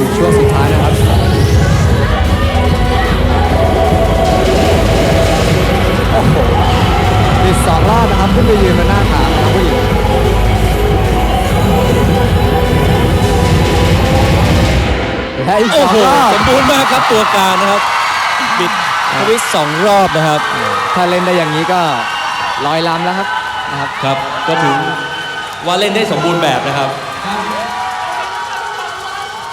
สู่ช่วงสุดท้ายนะครับโอ้โหติดสองรอบนะครับขึ้นไปยืนบนหน้าขานะครับผู้หญิงและอีกสโอ้องโหรอบสมบูรณ์มากครับตัวการนะครับบิดทวิตสองรอบนะครับ ถ้าเล่นได้อย่างนี้ก็ลอยลำแล้วครับนะครับ ครับ ก็ถือว่าเล่นได้สมบูรณ์แบบนะครับ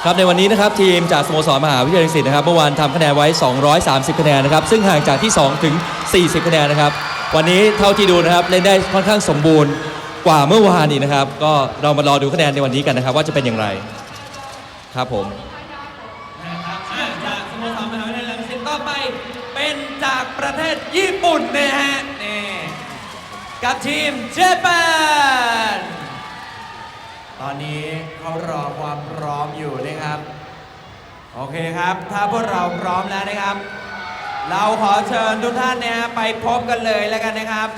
ครับในวันนี้นะครับทีมจากสโมสรมหาวิทยาลัยรังสิตนะครับเมื่อวานทำคะแนนไว้ 230 คะแนนนะครับซึ่งห่างจากที่ 2 ถึง 40 คะแนนนะครับ วันนี้เท่าที่ดูนะครับเล่นได้ค่อนข้างสมบูรณ์กว่าเมื่อวานอีกนะครับ ก็เรามารอดูคะแนนในวันนี้กันนะครับ ว่าจะเป็นอย่างไรครับผมนะครับอ่าจากสโมสรมหาวิทยาลัยรังสิตต่อไป เป็นจากประเทศญี่ปุ่นนะฮะนี่กับทีมเจแปน ตอนนี้เขารอความพร้อมอยู่นะครับ โอเคครับ ถ้าพวกเราพร้อมแล้วนะครับ เราขอเชิญทุกท่านนะฮะไปพบกันเลยแล้วกันนะครับ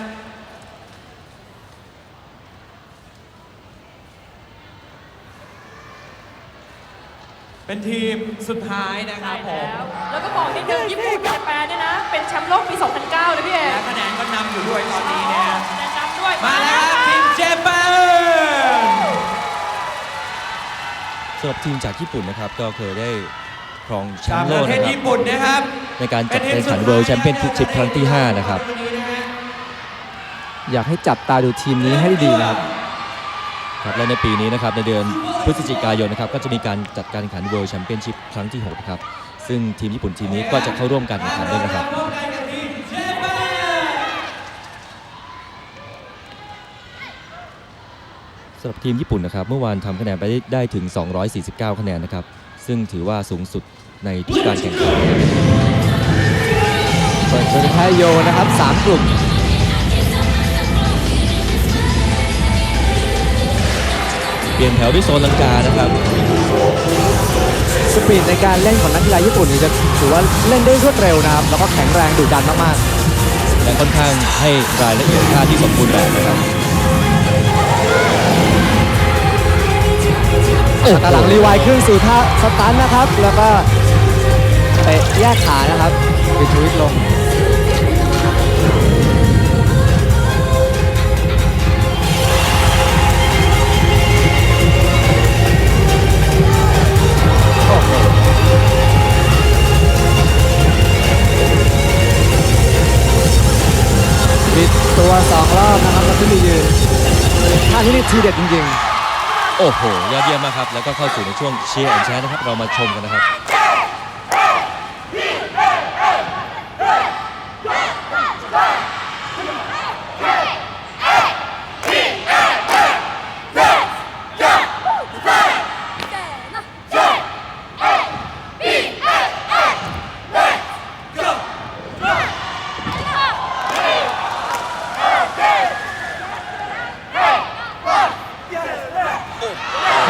เป็นทีมสุดท้ายนะครับผใช่มแล้วแล้วก็บอกนิดนึงญี่ปุ่นกับญี่ปุ่นเนี่ยนะ เป็นแชมป์โลกปี 2009 เลยพี่เอกและคะแนนก็นำอยู่ด้วยตอนนี้นะฮะแนะนำด้วย มาแล้ว สำหรับทีมจากญี่ปุ่นนะครับก็เคยได้ครองแชจากมป์ปโลกระเทศนะครับญี่ปุ่นนะครับในการจัดการแข่งขัน World Championship ครั้งที่ 5 นะครับวันนี้นะฮะอยากให้จับตาดูทีมนี้ให้ดีนะครับ ครับและในปีนี้นะครับในเดือนพฤศจิกายนนะครับก็จะมีการจัดการแข่งขัน World Championship ครั้งที่6นะครับ ซึ่งทีมญี่ปุ่นทีมนี้ก็จะเข้าร่วมการแข่งขันด้วยนะครับร่วมกันกับทีมเจแปน สำหรับทีมญี่ปุ่นนะครับ เมื่อวานทำคะแนนไปได้ได้ถึง 249 คะแนนนะครับ ซึ่งถือว่าสูงสุดในทุกการแข่งขันส่วนโชนิไทโยนะครับสามกลุ่มเปลี่ยนแถวด้วยโซนลังกานะครับสปีดในการเล่นของนักกีฬาญี่ปุ่นนี่จะถือว่าเล่นได้รวดเร็วนะครับแล้วก็แข็งแรงดุดันมากและค่อนข้างให้รายละเอียดท่าที่สมบูรณ์แบบนะครับ ตาหลังรีไวล์ขึ้นสู่ท่าสตันนะครับ แล้วก็เตะแยกขานะครับปิดทวิตลง บิดตัวสองรอบนะครับแล้วขึ้นไปยืนท่าที่นี่ทีเด็ดจริง โอ้โห ยอดเยี่ยมมากครับ แล้วก็เข้าสู่ในช่วงเชียร์แอนแชร์นะครับ เรามาชมกันนะครับ ๆ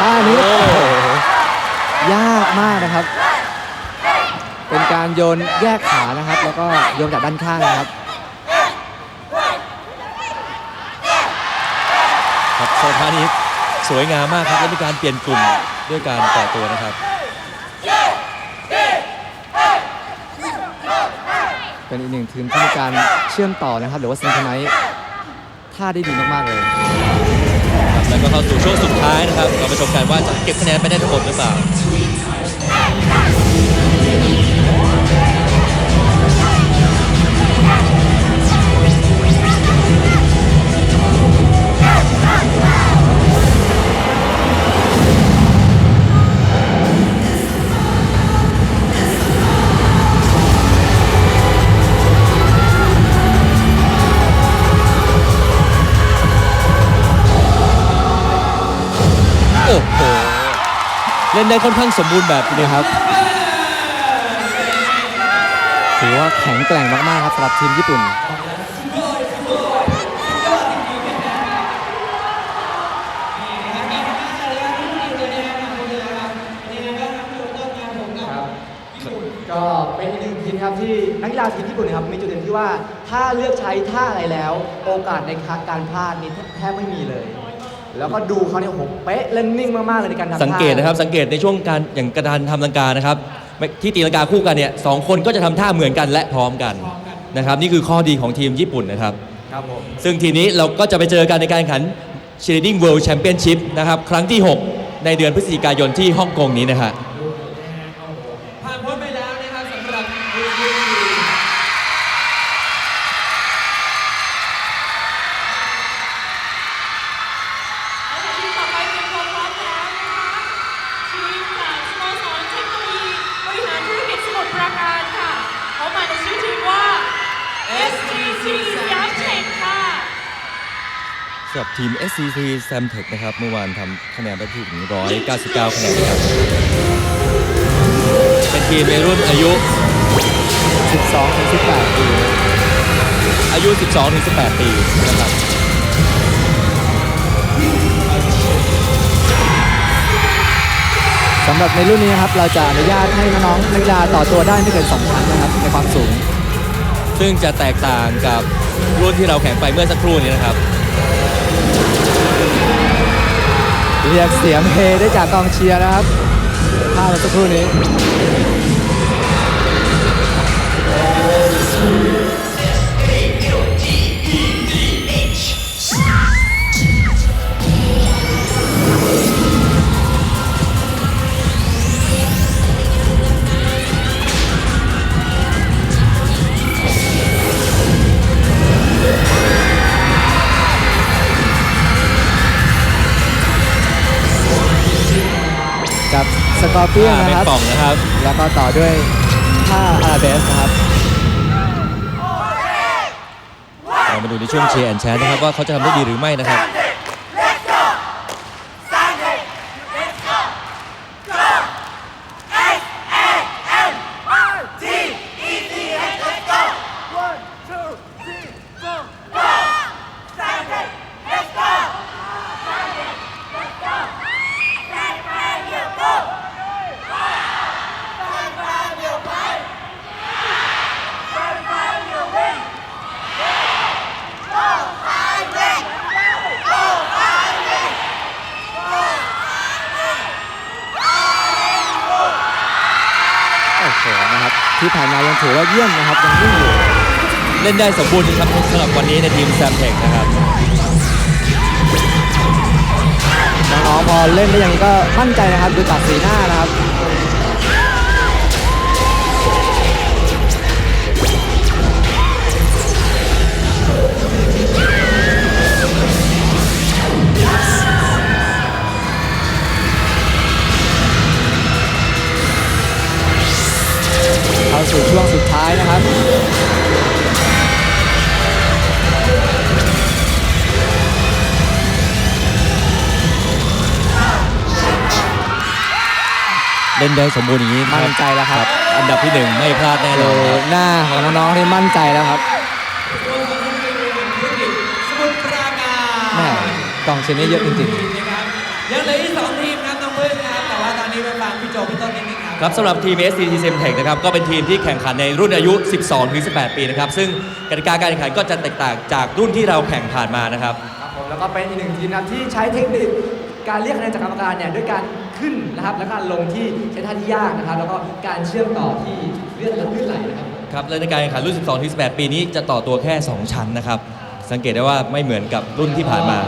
ท่านี้โอ้โหยาก มากนะครับ เป็นการโยนแยกขานะครับ แล้วก็โยนจากด้านข้างนะครับครับโซนท่านี้สวยงามมากครับและมีการเปลี่ยนกลุ่มด้วยการต่อตัวนะครับ เป็นอีกหนึ่งทีมที่มีการเชื่อมต่อนะครับ หรือว่าซิงค์ไนท่าได้ดีมากๆเลยแล้วก็เข้าสู่ช่วงสุดท้ายนะครับ เรามาชมกันว่าจะเก็บคะแนนไปได้ทั้งหมดหรือเปล่า ล่นได้ค่อนข้างสมบูรณ์แบบทีเดียครับ ถือว่าแข็งแกร่งมากๆครับสำหรับทีมญี่ปุ่น ก็เป็นอีกหนึ่งทีมครับที่นักกีฬาทีมญี่ปุ่นนะครับมีจุดเด่นที่ว่าถ้าเลือกใช้ท่าอะไรแล้ว โอกาสในการพลาดนี้แทบไม่มีเลย แล้วก็ดูเขาเนี่ยโอ้โหเป๊ะเล่นนิ่งมากๆเลยในการทำท่าสังเกตนะครับสังเกตในช่วงการอย่างกระดานทำลังกานะครับไม่ที่ตีลังกาคู่กันเนี่ยสองคนก็จะทำท่าเหมือนกันและพร้อมกันนะครับนี่คือข้อดีของทีมญี่ปุ่นนะครับ ครับผมซึ่งทีนี้เราก็จะไปเจอกันในการแข่งขัน Cheerleading World Championship นะครับครั้งที่ 6 ในเดือนพฤศจิกายนที่ฮ่องกงนี้นะฮะ สำหรับทีม SCC Samtech นะครับ เมื่อวานทำคะแนนได้ถึง199 คะแนนครับ เป็นทีมในรุ่นอายุ 12ถึง18 ปี อายุ 12-18 ปีนะครับสำหรับในรุ่นนี้นะครับ เราจะอนุญาตให้น้องๆนักกีฬาต่อตัวได้ไม่เกิน 2 ชั้นนะครับ ในความสูง ซึ่งจะแตกต่างกับรุ่นที่เราแข่งไปเมื่อสักครู่นี้นะครับ เรียกเสียงเฮได้จากกองเชียร์นะครับภาพเมื่อสักครู่นี้ สกอร์เปียนอ่านะเป็นครับ ป่องนะครับ แล้วก็ต่อด้วยท่าอาราเบสนะครับ เรามาดูในช่วงเชียร์แอนแชนนะครับว่าเขาจะทำได้ดีหรือไม่นะครับ โอ้โหนะครับที่ผ่านมายังถือว่าเยี่ยมนะครับยังนิ่งอยู่ เล่นได้สมบูรณ์ครับสำหรับวันนี้ในทีมแซมเทคนะครับน้องๆพอเล่นได้อย่างนี้ก็มั่นใจนะครับดูจากสีหน้านะครับ เล่นได้สมบูรณ์อย่างนี้ะมั่นใจแล้วครับ อันดับที่หนึ่งไม่พลาดแน่นดูอนครับ หน้าของน้องๆที่มั่นใจแล้วครับรวมทั้งทีมบริหารธุรกิจสมุทรปราการแม่กองเชียร์นี่เยอะจริงนะครับยังเหลืออีกสองทีมครับน้องพึ่งนะครับ แต่ว่าตอนนี้ไปฟังพี่โจพี่ต้นนิดนึงครับ ครับสำหรับทีม SCT s e m t e c h นะครับก็เป็นทีมที่แข่งขันในรุ่นอายุ 12-18 ปีนะครับ ซึ่งกติกาการแข่งขันก็จะแตกต่างจากรุ่นที่เราแข่งผ่านมานะครับ ครับผมแล้วก็เป็นอีกหนึ่งทีมนะครับที่ใช้เทคนิคการเรียกคะแนนจากกรรมการเนี่ยด้วยการ ขึ้นนะครับ และการลงที่ใช้ท่าที่ยากนะครับ แล้วก็การเชื่อมต่อที่เลื่อนและลื่นไหลนะครับ ครับและในการแข่งขันรุ่น 12-18 ปีนี้จะต่อตัวแค่ 2 ชั้นนะครับ สังเกตได้ว่าไม่เหมือนกับรุ่นที่ผ่านมา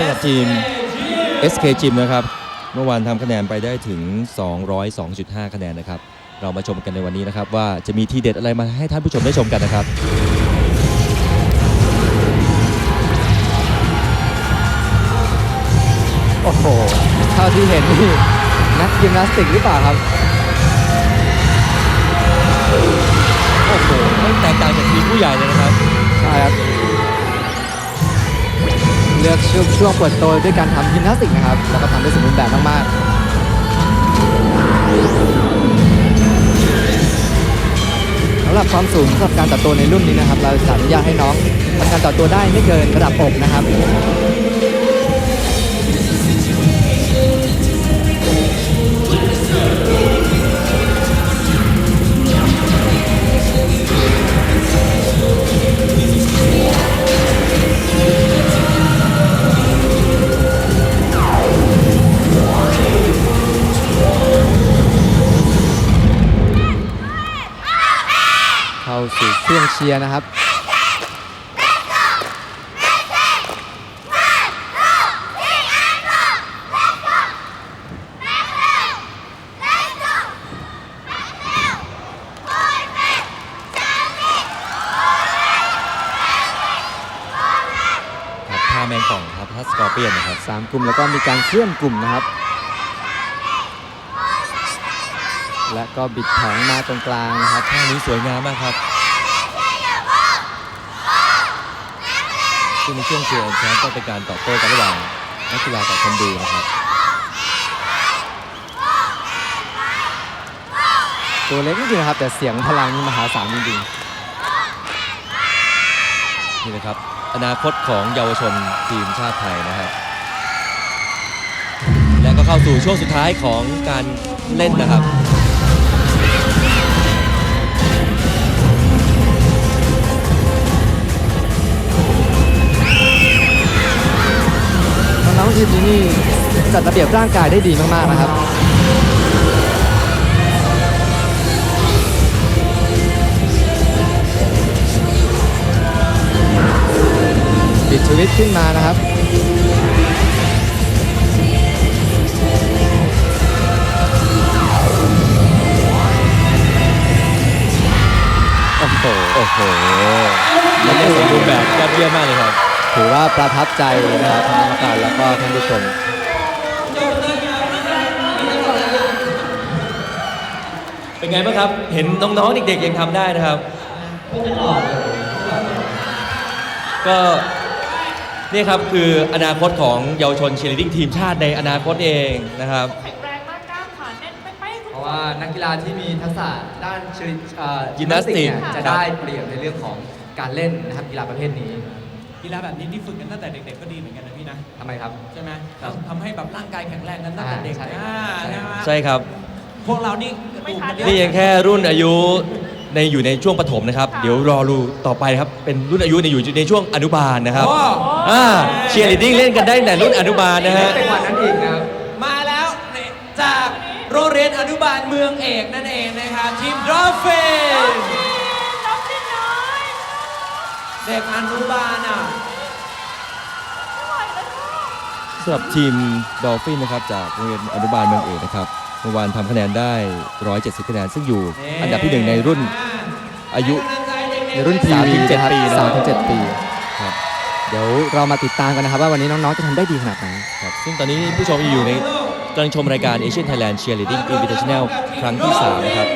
สำหรับทีม SK Gym นะครับ เมื่อวานทำคะแนนไปได้ถึง 202.5 คะแนนนะครับ เรามาชมกันในวันนี้นะครับ ว่าจะมีทีเด็ดอะไรมาให้ท่านผู้ชมได้ชมกันนะครับ โอ้โห เท่าที่เห็นนี่นักยิมนาสติกหรือเปล่าครับ โอ้โหไม่แตกต่างจากทีมผู้ใหญ่เลยนะครับ ใช่ครับเลือกช่วงช่วงเปิดตัวด้วยการทำยิมนาสติกนะครับ แล้วก็ทำได้สมบูรณ์แบบมากๆสำหรับความสูงสำหรับการต่อตัวในรุ่นนี้นะครับ เราจะอนุญาตให้น้องทำการต่อตัวได้ไม่เกินระดับอกนะครับ สู่ช่วงเชียร์นะครับท่าแมงป่องครับท่าสกอร์เปียนนะครับสามกลุ่มแล้วก็มีการเคลื่อนกลุ่มนะครับ และก็บิดแผงมาตรงกลางนะครับท่านี้สวยงามมากครับ ซึ่งในช่วงเชียร์แชมป์ก็เป็นการตอบโต้กันระหว่างนักกีฬากับคนดูนะครับ ตัวเล็กนิดเดียวนะครับ แต่เสียงพลังนี่มหาศาลจริงๆนี่นะครับ อนาคตของเยาวชนทีมชาติไทยนะครับ และก็เข้าสู่ช่วงสุดท้ายของการเล่นนะครับ ทีมนี้นี่จัดระเบียบร่างกายได้ดีมากๆนะครับบิดชีวิตขึ้นมานะครับโอ้โหโอ้โหมันเล่นสมบูรณ์แบบยอดเยี่ยมมากเลยครับ ถือว่าประทับใจนะครับทั้งกรรมการแล้วก็ท่านผู้ชมเป็นไงบ้างครับ เห็นน้องๆเด็กๆยังทำได้นะครับ ก็นี่ครับคืออนาคตของเยาวชนเชียร์ลีดดิ้งทีมชาติในอนาคตเองนะครับแข็งแรงมากกล้ามขาแน่นเป๊ะๆทุกเพคราะนว่านักกีฬาที่มีทักษะด้านชริเอ่อยิมนาสติกยิเนี่ยจะได้เปรียบในเรื่องของการเล่นนะครับกีฬาประเภทนี้ กีฬาแบบนี้ที่ฝึกกันตั้งแต่เด็กๆก็ดีเหมือนกันนะพี่นะทำไมครับ ใช่ไหมครับทำให้แบบร่างกายแข็งแรงกันตั้งแต่เด็กอ่าใช่อ่าใช่ ใช่ไหมใช่ครับ พวกเรานี่ไม่ทัน นี่ยังแค่รุ่นอายุในอยู่ในช่วงปฐมนะครับเดี๋ยวรอรูต่อไปครับ เป็นรุ่นอายุในอยู่ในช่วงอนุบาลนะครับโอ้อ่าเชียร์ลีดดิ้งเล่นกันได้ตั้งแต่รุ่นอนุบาลนะฮะเป็นวันนั้นอีกนะครับ มาแล้วเนี่ยจากโรงเรียนอนุบาลเมืองเอกนั่นเองนะครับทีมดอฟฟินน้องนิดน้อย เด็กอนุบาลอะไม่ไหวแล้วค่ะสำหรับทีมดอลฟินนะครับจากโรงเรียนอนุบาลเมืองเอกนะครับเมื่อวานทำคะแนนได้ 170 คะแนน ซึ่งอยู่อันดับที่หนึ่งในรุ่นอายุในรุ่นสามถึงเจ็ดนะครับปีนะครับสามถึงเจ็ดปีครับเดี๋ยวเรามาติดตามกันนะครับ ว่าวันนี้น้องๆจะทำได้ดีขนาดไหนครับซึ่งตอนนี้ผู้ชมอยู่ในกำลังชมรายการ Asian Thailand Cheerleading Invitational ครั้งที่ 3 นะครับ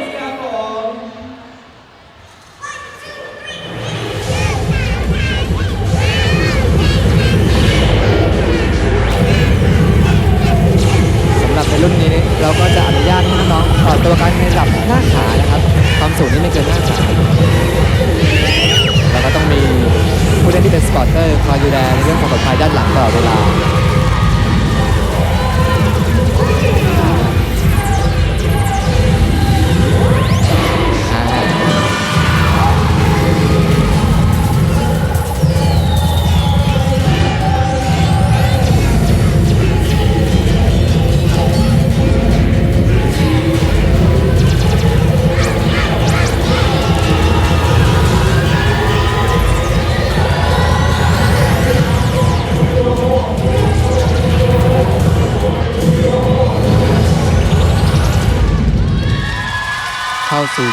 สู่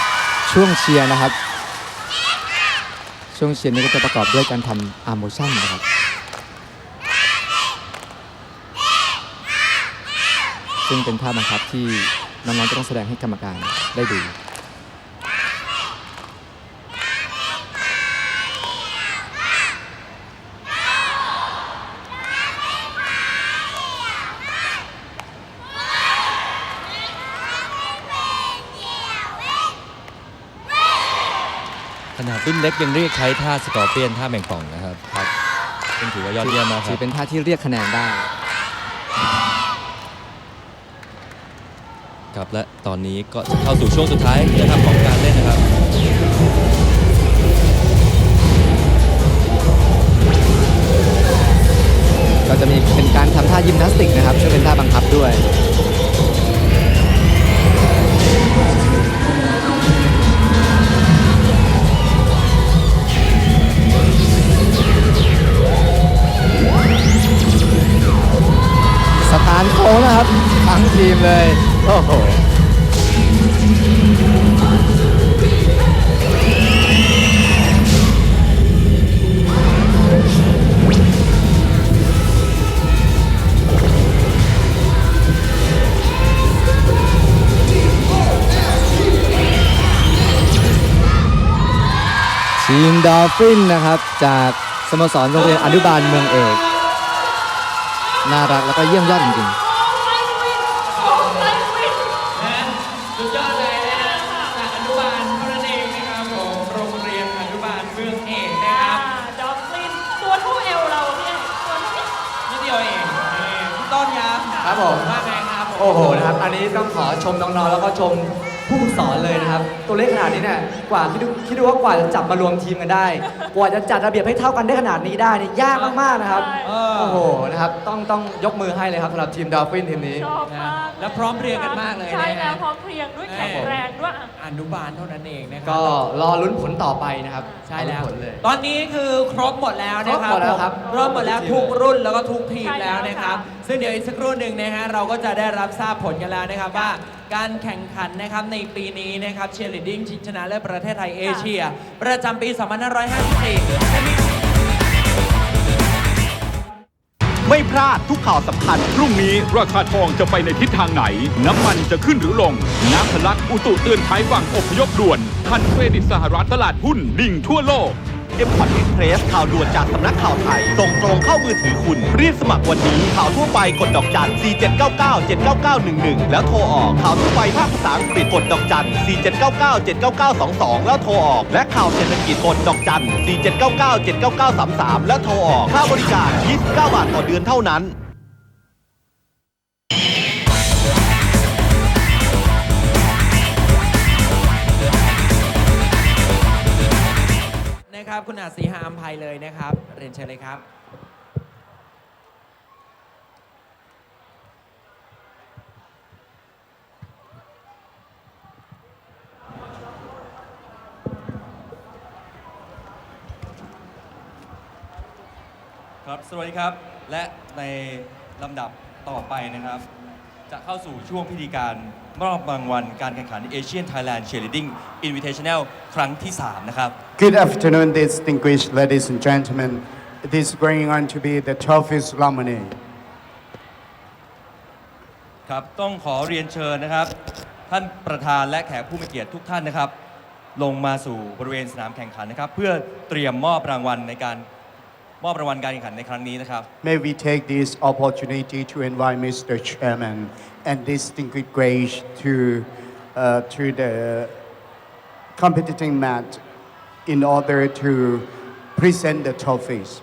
ช่วงเชียร์นะครับ ช่วงเชียร์นี้ก็จะประกอบด้วยการทำอาร์โมชั่นนะครับซึ่งเป็นท่าบังคับที่น้องๆจะต้องแสดงให้กรรมการได้ดู ขนาดรุ่นเล็กยังเรียกใช้ท่าสกอร์เปียนท่าแมงป่องนะครับครับซึ่งถือว่ายอดเยี่ยมมากคถืรัอบเป็นท่าที่เรียกคะแนนได้ ครับและตอนนี้ก็จะเข้าสู่ช่วงสุดท้ายนะครับของการเล่นนะครับ ดอลฟินนะครับ จากสโมสรโรงเรียนอนุบาลเมืองเอกน่ารักแล้วก็เยี่ยมยอดจริงนะสุดยอดเลยนะฮะจากอนุบาลเท่านั้นเองนะครับผมโรงเรียนอนุบาลเมืองเอกนะครับดอฟลินตัวเท่าเอวเราเนี่ยตัวเท่านี้นิดเดียวเองนี่พี่ต้นครับครับผมว่าไงครับผมโอ้โหนะครับ อันนี้ต้องขอชมน้องๆแล้วก็ชม ผู้ฝึกสอนเลยนะครับ ตัวเลขขนาดนี้เนี่ยกว่าคิดดูคิดดูว่ากว่าจะจับมารวมทีมกันได้ กว่าจะจัดระเบียบให้เท่ากันได้ขนาดนี้ได้เนี่ยยากมากๆนะครับเออ โอ้โหนะครับต้องต้องยกมือให้เลยครับสำหรับทีมดอลฟินทีมนี้ ชอบนะมากแล้วพร้อมเพรียงกันมากเลยใช่นะแล้ฮะวพร้อมเพรียงด้วยแข็งแรงด้วยอะ อนุบาลเท่านั้นเองนะครัก็รอลุ้นผลต่อไปนะครับใช่แล้วรอลุ้นผลเลย ตอนนี้คือครบหมดแล้วนะครับครบหมดแล้วครับครบหมดแล้วทุทุกกทีมรุ่นแล้วก็ทุกทีมใช่แล้แล้ววนะครับค่ะ ซึ่งเดี๋ยวอีกสักครู่หนึ่งนะฮะเราก็จะได้รับทราบผลกันแล้วนะครับว่าการแข่งขันนะครับในปีนี้นะครับเชียร์ลีดดิ้งชิงชนะเลิศประเทศไทยเอเชีย ประจำปี 2554จะมี ไม่พลาดทุกข่าวสำคัญ พรุ่งนี้ราคาทองจะไปในทิศทางไหน น้ำมันจะขึ้นหรือลง น้ำทะลักอุตุเตือนภัยฝั่งอพยพด่วนทันเครดิตสหรัฐตลาดหุ้นดิ่งทั่วโลก เอ็มพอร์ตเอ็กเพรสข่าวด่วนจากสำนักข่าวไทย ส่งตรงเข้ามือถือคุณ รีบสมัครวันนี้ ข่าวทั่วไปกดดอกจัน 4799 79911 แล้วโทรออก ข่าวทั่วไปภาคภาษาอังกฤษกดดอกจัน 4799 79922 แล้วโทรออก และข่าวเศรษฐกิจกดดอกจัน 4799 79933 แล้วโทรออก ค่าบริการ 29 บาทต่อเดือนเท่านั้น นะครับ คุณอาจสีหาอัมภัยเลยนะครับ เรียนเชิญเลยครับ ครับสวัสดีครับ และในลำดับต่อไปนะครับ จะเข้าสู่ช่วงพิธีการมอบรางวัลการแข่งขัน Asian Thailand Cheerleading Invitational ครั้งที่ 3 นะครับ Good afternoon, distinguished ladies and gentlemen. It is going on to be the trophy ceremony. ครับ ต้องขอเรียนเชิญนะครับ ท่านประธานและแขกผู้มีเกียรติทุกท่านนะครับ ลงมาสู่บริเวณสนามแข่งขันนะครับ เพื่อเตรียมมอบรางวัลในการมอบรางวัลการแข่งขันในครั้งนี้นะครับ May we take this opportunity to invite Mr. Chairman and distinguished grace to, uh, to the competing mat in order to present the trophies.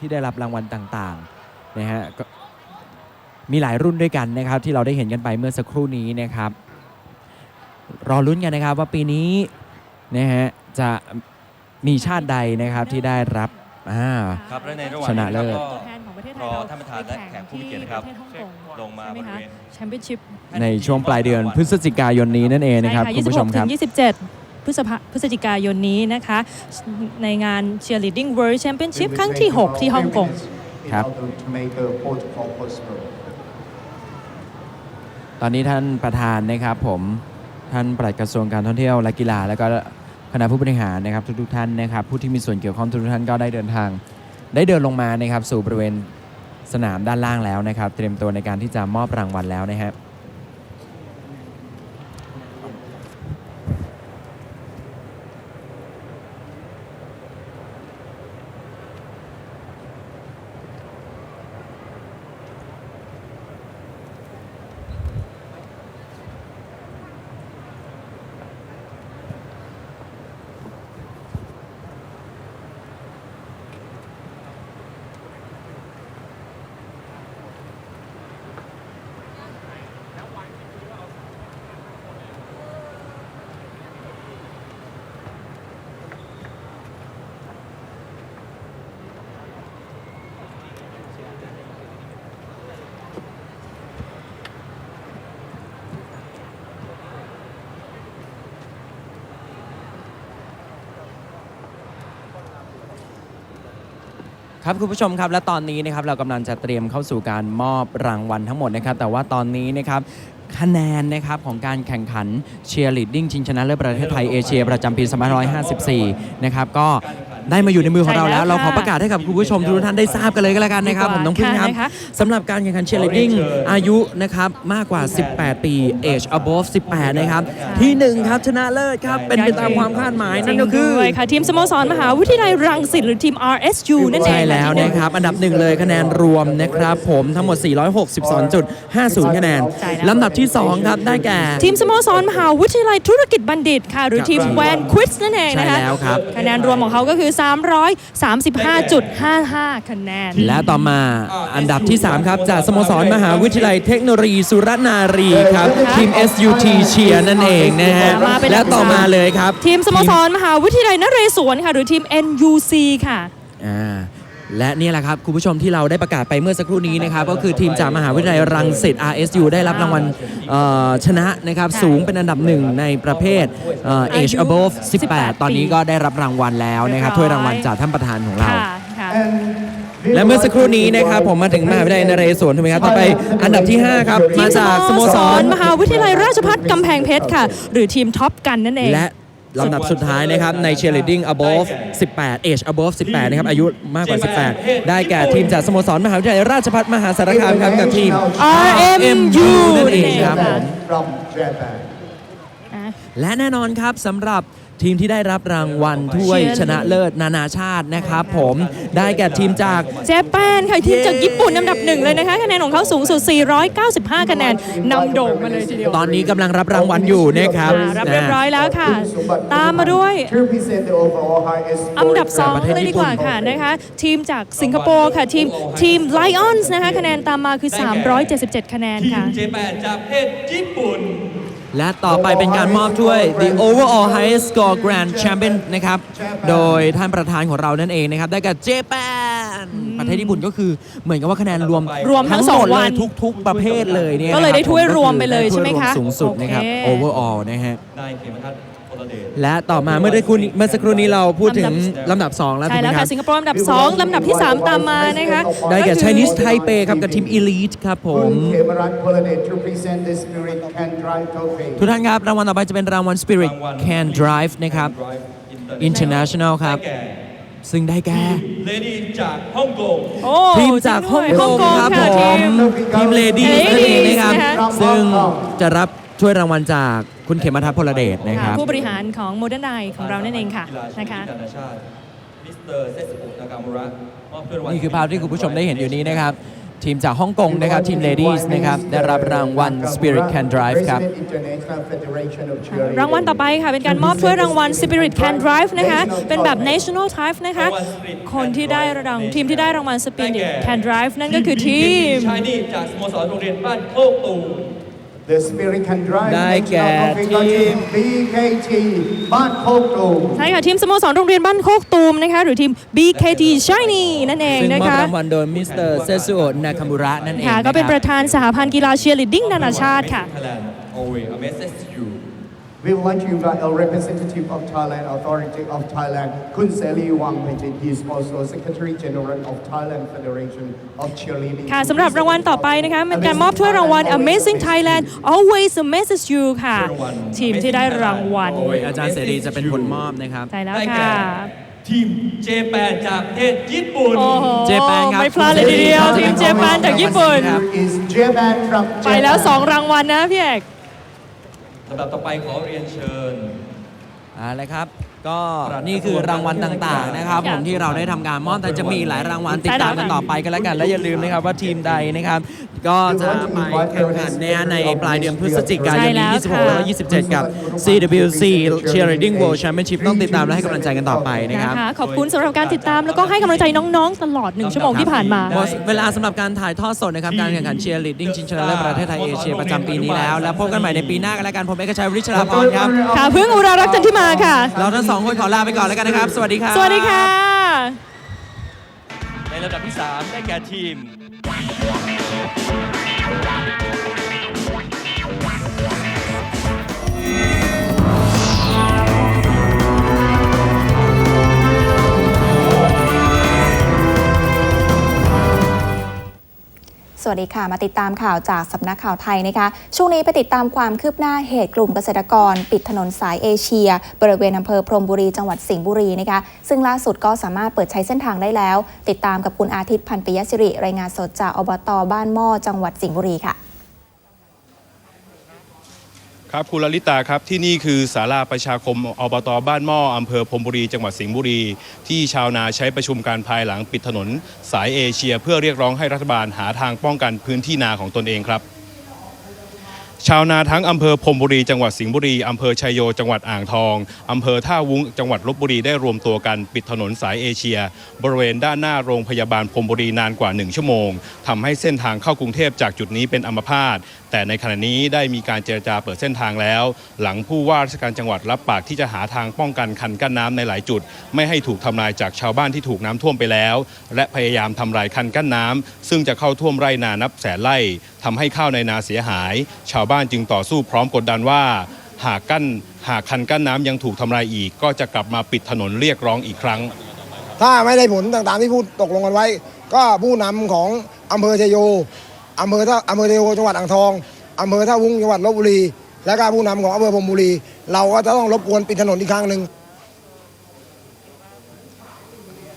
ที่ได้รับรางวัลต่างๆนะฮะก็มีหลายรุ่นด้วยกันนะครับ ที่เราได้เห็นกันไปเมื่อสักครู่นี้นะครับ รอลุ้นกันนะครับว่าปีนี้นะฮะจะมีชาติใดนะครับที่ได้รับอ่าครับและในระหว่างชนะเลิศ ก็ตัวแทนของ ประเทศไทยรอเราท่านประธานและแขกผู้มีเกียรตินะครับไปแข่งที่ประเทศฮ่องกงลงมาใช่ไหบริคะเวณ แชมเปี้ยนชิพในช่วงปลายเดือนพฤศจิกายนนี้นั่นเองนะครับใช่คุณผู้ชมครับ26ถึง27 พฤษภาพฤศจิกายนนี้นะคะ ในงาน Cheerleading World Championship ครั้งที่ 6 ที่ฮ่องกง In ครับ order to make the protocol possible. ตอนนี้ท่านประธานนะครับผมท่านปลัดกระทรวงการท่องเที่ยวและกีฬา แล้วก็คณะผู้บริหารนะครับทุกๆท่านนะครับผู้ที่มีส่วนเกี่ยวข้องทุกๆท่านก็ได้เดินทาง ได้เดินลงมานะครับสู่บริเวณ สนามด้านล่างแล้วนะครับ เตรียมตัวในการที่จะมอบรางวัลแล้วนะครับ ครับคุณผู้ชมครับและตอนนี้นะครับเรากำลังจะเตรียมเข้าสู่การมอบรางวัลทั้งหมดนะครับแต่ว่าตอนนี้นะครับคะแนนนะครับของการแข่งขันเชียร์ลีดดิ้งชิงชนะเลิศประเทศไทยเอเชียประจำปี2554 นะครับก็ ได้มาอยู่ในมือของเราแล้ว ใช่แล้วเราขอค่ะประกาศให้กับคุณผู้ชมทุกท่านได้ทราบกันเลยก็แล้วกันนะครับดีกว่าผมน้องพึ่งครับค่ะนะคะสำหรับการแข่งขันเชียร์ลีดดิ้งอายุนะครับมากกว่า 18 ปี age above 18 นะครับ ที่หนึ่งครับชนะเลิศครับ เป็นไปตามความคาดหมายนั่นก็คือด้วยค่ะ ทีมสโมสรมหาวิทยาลัยรังสิตหรือทีม RSU นั่นเอง ใช่แล้วนะครับ อันดับหนึ่งเลยคะแนนรวมนะครับผมทั้งหมด 462.50 คะแนนใช่แล้ว ลำดับที่ 2 ครับ ได้แก่ ทีมสโมสรมหาวิทยาลัยธุรกิจบัณฑิตค่ะ หรือทีมแวนควิสนั่นเองนะคะใช่แล้วครับ คะแนนรวมของเขาก็คือ335.55 คะแนน และต่อมาอันดับที่ 3 ครับ จากสโมสรมหาวิทยาลัยเทคโนโลยีสุรนารีครับ ทีม SUT เชียร์นั่นเองนะฮะ มาเป็นและต่อมาเลยครับ ทีมสโมสรมหาวิทยาลัยนเรศวรค่ะ หรือทีม NUC ค่ะ อ่า และนี่แหละครับ คุณผู้ชมที่เราได้ประกาศไปเมื่อสักครู่นี้นะครับ ก็คือทีมจากมหาวิทยาลัยรังสิต RSU ได้รับรางวัลเอ่อชนะนะครับค่ะสูงเป็นอันดับหนึ่งในประเภทเอ่ออายุ age above 18 18 ตอนนี้ก็ได้รับรางวัลแล้วนะครับเรีถ้ยวยบร้อยรางวัลจากท่านประธานของเรา ค่ะค่ะ และเมื่อสักครู่นี้นะครับ ผมมาถึงมหาวิทยาลัยนเรศวรถูกไหมครับต่อไปอันดับที่ 5 ครับทีมามสจากสโมโมสสรรมหาวิทยาลัยราชภัฏกำแพงเพชรค่ะ หรือทีมท็อปกันนั่นเอง และ ลำดับสุดท้ายนะครับใน cheerleading above 18 age above 18 นะครับ อายุมากกว่า 18 ได้แก่ทีมจากสโมสรมหาวิทยาลัยราชภัฏมหาสารคามครับกับทีม RMU นั่นเองครับผม from Japan. อะและแน่นอนครับสำหรับ ทีมที่ได้รับรางวัลถ้วย Cheerleading ชนะเลิศนานาชาตินะครับผมได้แก่ทีมจาก เจแปนค่ะทีมจากญี่ปุ่นอันดับหนึ่งเลยนะคะคะแนนของเขาสูงสุด 495 คะแนนนำโด่งมาเลยทีเดียวตอนนี้กำลังรับรางวัลอยู่นะครับอ่ารับเรียบร้อยแล้วค่ะ ตามมาด้วย To present the overall highest อันดับ score 2เลยดีกว่าค่ะนะคะทีมจากสิงคโปร์ค่ะทีมทีม Lions นะคะคะแนนตามมาคือ 377 คะแนนทีมค่ะ เจแปนจากประเทศญี่ปุ่น และต่อไปเป็นการมอบถ้วย The Overall Highest Score Grand Champion นะครับ โดยท่านประธานของเรานั่นเองนะครับ ได้แก่เจแปนประเทศญี่ปุ่นก็คือเหมือนกับว่าคะแนนรวมรวมทั้งสองหดเลยวันทุก ๆ ประเภทเลยเนี่ยก็เลยได้นะครับถ้วยผรวมไปเลยก็อใช่ไหมคะด้ถ้วยรวสูงสุดนะครับโอเค Overall นะฮะได้เขมทัศน์พลเดช และต่อมาเมื่อได้คุณเมื่อสักครู่นี้เราพูดถึงลำดับ 2 แล้วใช่ถูกไหมแล้วครัค่ะบ สิงคโปร์อันดับ 2 ลำดับที่ 3 ตามมานะคะได้แก่ ก็คือ Chinese Taipei ครับกับทีม Elite ครับผม Kun Kemerat Poladet to present the Spirit Can Drive Trophy. ทุกท่านครับ รางวัลต่อไปจะเป็นรางวัล Spirit Can Drive นะครับ International ครับ ได้แก่ ซึ่งได้แก่ เลดี้จากฮ่องกง โอ้ทีมจากฮ่องกงครับฮ่ผองกงมค่ะทีมทีมเลดี้นั่นเองนะครับ Ladies นะคะ ซึ่งจะรับถ้วยรางวัลจาก คุณเขมทัศน์พลเดชนะคค่ะรับผู้บริหารของโมเดิร์นไนของเรานั่นเองค่ะนะคะนานาชาติมิสเตอร์เซสุนากามุระมอบถ้วยรางวัลนี่คือภาพที่คุณผู้ชมได้เห็นอยู่นี้นะครับ ทีมจากฮ่องกงนะครับ ทีม Ladies นะครับ ได้รับรางวัล Spirit Can Drive ครับ International Federation of Cheerleading. รางวัลต่อไปค่ะ เป็นการมอบถ้วยรางวัล Spirit Can Drive นะคะ เป็นแบบ National Drive นะคะ คนที่ได้รางทีมที่ได้รางวัล Spirit Can Drive นั่นก็คือทีมชายนี่จากสโมสรโรงเรียนบ้านโคกตู ได้แก่ National Trophy ทีม BKT บ้านโคกตูมใช่ค่ะ ทีมสโมสรโรงเรียนบ้านโคกตูมนะคะ หรือทีม BKT Shiny นั่นเองซึ่งนะมอบคะรางวัลโดยมิสเตอร์เซซุโอะนาคามุระนั่นเองค่ะ ก็เป็นคปรับระธานสหพันธ์กีฬาเชียร์ลีดดิ้งนานาชาติค่ะ Thailand always amazes you We would like to invite a representative of Thailand Authority of Thailand, Kun Seli Wangpijit. He is also Secretary General of Thailand Federation of Cheerleading. ค่ะสำหรับรางวัลต่อไปนะคะเป็นการมอบถ้วยรางวัล Amazing Thailand Always Amazes You ค่ะ ทีมที่ได้รางวัล โดยอาจารย์เสรีจะเป็นคนมอบนะครับใช่แล้วได้แก่ค่ะ ทีมเจแปนจากประเทศญี่ปุ่น โอ้โหเจแปนครับ ไม่พลาดเลยทีเดียว ทีมเจแปนจากญี่ปุ่นครับ Is Japan from ไปแล้ว Japan. 2รางวัลนะพี่เอก ลำดับต่อไปขอเรียนเชิญ เอาละครับ ก็นี่คือรางวัลต่างๆนะครับผมที่เราได้ทำการมอบแต่จะมีหลายรางวัลติดตามกันต่อไปกันแล้วกัน และอย่าลืมนะครับว่าทีมใดนะครับ ก็จะไปแข่งขันในในปลายเดือนพฤศจิกายนนี้26แล้วก็27 กับ CWC Cheerleading World Championship ต้องติดตามและให้กำลังใจกันต่อไปนะครับนะคะขอบคุณสำหรับการติดตามแล้วก็ให้กำลังใจน้องๆ ตลอด1ชั่วโมงที่ผ่านมา หมดเวลาสำหรับการถ่ายทอดสดนะครับ การแข่งขันเชียร์ลีดดิ้งชิงชนะเลิศประเทศไทยเอเชียประจำปีนี้แล้ว แล้วพบกันใหม่ในปีหน้ากันแล้วกันผมเอกชัยวิชราพรครับ ค่ะพึ่งอุรารักษ์จันทิมาค่ะ เราทั้งสองคนขอลาไปก่อนแล้วกันนะครับ สวัสดีครับ สวัสดีค่ะ ในลำดับที่ 3 ได้แก่ทีม สวัสดีค่ะ มาติดตามข่าวจากสำนักข่าวไทยนะคะ ช่วงนี้ไปติดตามความคืบหน้าเหตุกลุ่มเกษตรกร ปิดถนนสายเอเชีย บริเวณอำเภอพรมบุรีจังหวัดสิงห์บุรีนะคะ ซึ่งล่าสุดก็สามารถเปิดใช้เส้นทางได้แล้ว ติดตามกับคุณอาทิตย์พันปิยศิริ รายงานสดจากอบตบ้านหม้อจังหวัดสิงห์บุรีค่ะ ครับคุณลลิตาครับที่นี่คือศาลาประชาคมอบตบ้านหม้ออำเภอพรมบุรีจังหวัดสิงห์บุรี ที่ชาวนาใช้ประชุมการภายหลังปิดถนน สายเอเชีย เพื่อเรียกร้องให้รัฐบาลหาทางป้องกันพื้นที่นาของตนเองครับ ชาวนาทั้งอำเภอพรมบุรีจังหวัดสิงห์บุรีอำเภอชัยโยจังหวัดอ่างทองอำเภอท่าวุ้งจังหวัดลบบุรีได้รวมตัวกันปิดถนนสายเอเชีย บริเวณด้านหน้าโรงพยาบาลพรมบุรีนานกว่า 1 ชั่วโมงทำให้เส้นทางเข้ากรุงเทพจากจุดนี้เป็นอัมพาตแต่ในขณะนี้ได้มีการเจรจาเปิดเส้นทางแล้ว หลังผู้ว่าราชการจังหวัดรับปากที่จะหาทางป้องกันคันกั้นน้ำในหลายจุด ไม่ให้ถูกทำลายจากชาวบ้านที่ถูกน้ำท่วมไปแล้ว และพยายามทำลายคันกั้นน้ำซึ่งจะเข้าท่วมไร่นานับแสนไร่ทำให้ข้าวในนาเสียหาย ชาวบ้านจึงต่อสู้พร้อมกดดันว่า หากกั้นหากคันกั้นน้ำยังถูกทำลายอีก ก็จะกลับมาปิดถนนเรียกร้องอีกครั้ง ถ้าไม่ได้ผลต่างๆที่พูดตกลงกันไว้ ก็ผู้นำของอำเภอชัยโยอำเภอท่าอำเภอชัยโยจังหวัดอ่างทองอำเภอท่าวุ้งจังหวัดลบบุรี และก็ผู้นำของอำเภอพรหมบุรี เราก็จะต้องรบกวนปิดถนนอีกครั้งหนึ่ง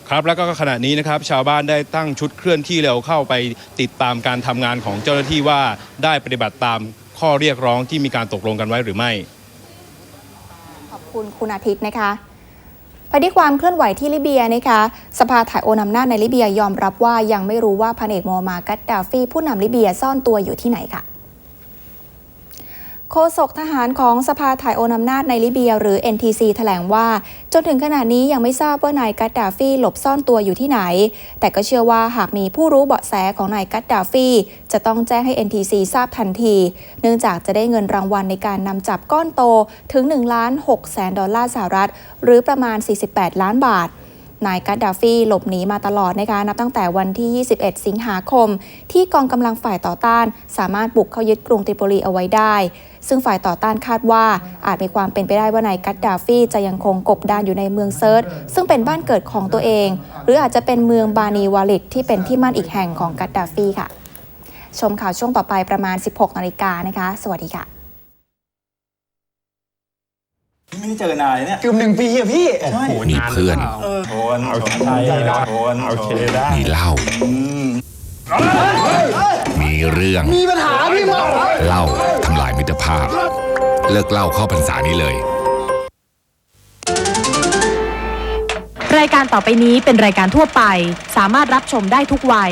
ครับแล้วก็ขณะนี้นะครับชาวบ้านได้ตั้งชุดเคลื่อนที่เร็วเข้าไปติดตามการทำงานของเจ้าหน้าที่ว่าได้ปฏิบัติตาม ข้อเรียกร้องที่มีการตกลงกันไว้หรือไม่ ขอบคุณคุณอาทิตย์นะคะไปที่ความเคลื่อนไหวที่ลิเบียนะคะสภาถ่ายโอนอำนาจในลิเบียยอมรับว่ายังไม่รู้ว่าพันเอกโมมากัดดาฟีผู้นำลิเบียซ่อนตัวอยู่ที่ไหนค่ะ โฆษกทหารของสภาถ่ายโอนอำนาจในลิเบียหรือ NTC แถลงว่า จนถึงขณะนี้ยังไม่ทราบว่านายกัดดาฟีหลบซ่อนตัวอยู่ที่ไหน แต่ก็เชื่อว่าหากมีผู้รู้เบาะแสของนายกัดดาฟี จะต้องแจ้งให้ NTC ทราบทันที เนื่องจากจะได้เงินรางวัลในการนำจับก้อนโตถึง1ล้าน6แสนดอลลาร์สหรัฐ หรือประมาณ 48 ล้านบาท นายกัดดาฟีหลบหนีมาตลอดนะคะนับตั้งแต่วันที่ 21 สิงหาคม ที่กองกำลังฝ่ายต่อต้าน สามารถบุกเข้ายึดกรุงติโปลีเอาไว้ได้ ซึ่งฝ่ายต่อต้านคาดว่า อาจมีความเป็นไปได้ว่านายกัดดาฟีจะยังคงกบดานอยู่ในเมืองเซิร์ตซึ่งเป็นบ้านเกิดของตัวเอง หรืออาจจะเป็นเมืองบานีวาลิดที่เป็นที่มั่นอีกแห่งของกัดดาฟีค่ะ ชมข่าวช่วงต่อไปประมาณ 16นาฬิกานะคะ สวัสดีค่ะ ไม่ได้เจอนานเลยเนี่ยเกือบหนึ่งปีอะพี่มีเพื่อนโอนโอนโอนโอเคได้มีเหล้ามีเรื่อง มีปัญหาพี่มาเหล้าทำลายมิตรภาพ เลิกเหล้าเข้าพรรษานี้เลย รายการต่อไปนี้เป็นรายการทั่วไป สามารถรับชมได้ทุกวัย